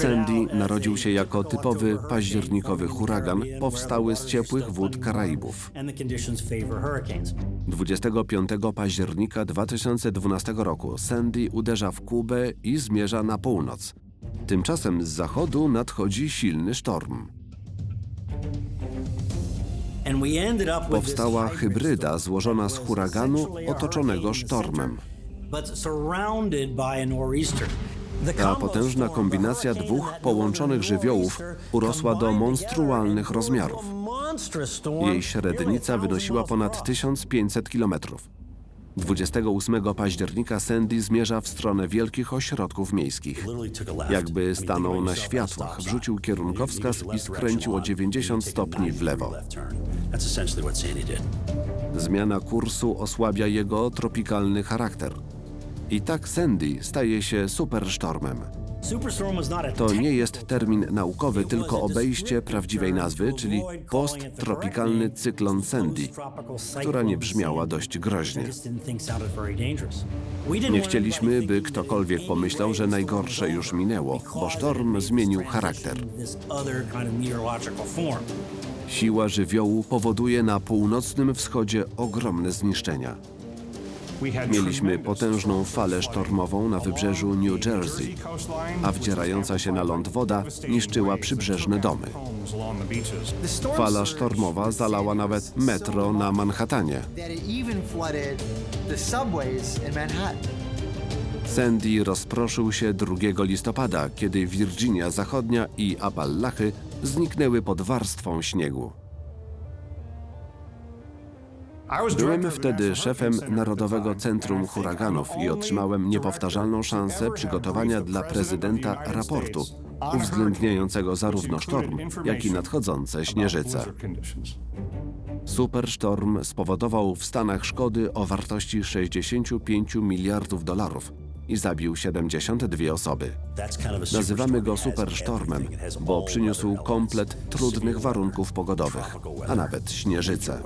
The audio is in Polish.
Sandy narodził się jako typowy październikowy huragan powstały z ciepłych wód Karaibów. 25 października 2012 roku Sandy uderza w Kubę i zmierza na północ. Tymczasem z zachodu nadchodzi silny sztorm. Powstała hybryda złożona z huraganu otoczonego sztormem. Ta potężna kombinacja dwóch połączonych żywiołów urosła do monstrualnych rozmiarów. Jej średnica wynosiła ponad 1500 km. 28 października Sandy zmierza w stronę wielkich ośrodków miejskich. Jakby stanął na światłach, wrzucił kierunkowskaz i skręcił o 90 stopni w lewo. Zmiana kursu osłabia jego tropikalny charakter. I tak Sandy staje się supersztormem. To nie jest termin naukowy, tylko obejście prawdziwej nazwy, czyli posttropikalny cyklon Sandy, która nie brzmiała dość groźnie. Nie chcieliśmy, by ktokolwiek pomyślał, że najgorsze już minęło, bo sztorm zmienił charakter. Siła żywiołu powoduje na północnym wschodzie ogromne zniszczenia. Mieliśmy potężną falę sztormową na wybrzeżu New Jersey, a wdzierająca się na ląd woda niszczyła przybrzeżne domy. Fala sztormowa zalała nawet metro na Manhattanie. Sandy rozproszył się 2 listopada, kiedy Virginia Zachodnia i Appalachy zniknęły pod warstwą śniegu. Byłem wtedy szefem Narodowego Centrum Huraganów i otrzymałem niepowtarzalną szansę przygotowania dla prezydenta raportu uwzględniającego zarówno sztorm, jak i nadchodzące śnieżyce. Supersztorm spowodował w Stanach szkody o wartości 65 miliardów dolarów i zabił 72 osoby. Nazywamy go supersztormem, bo przyniósł komplet trudnych warunków pogodowych, a nawet śnieżyce.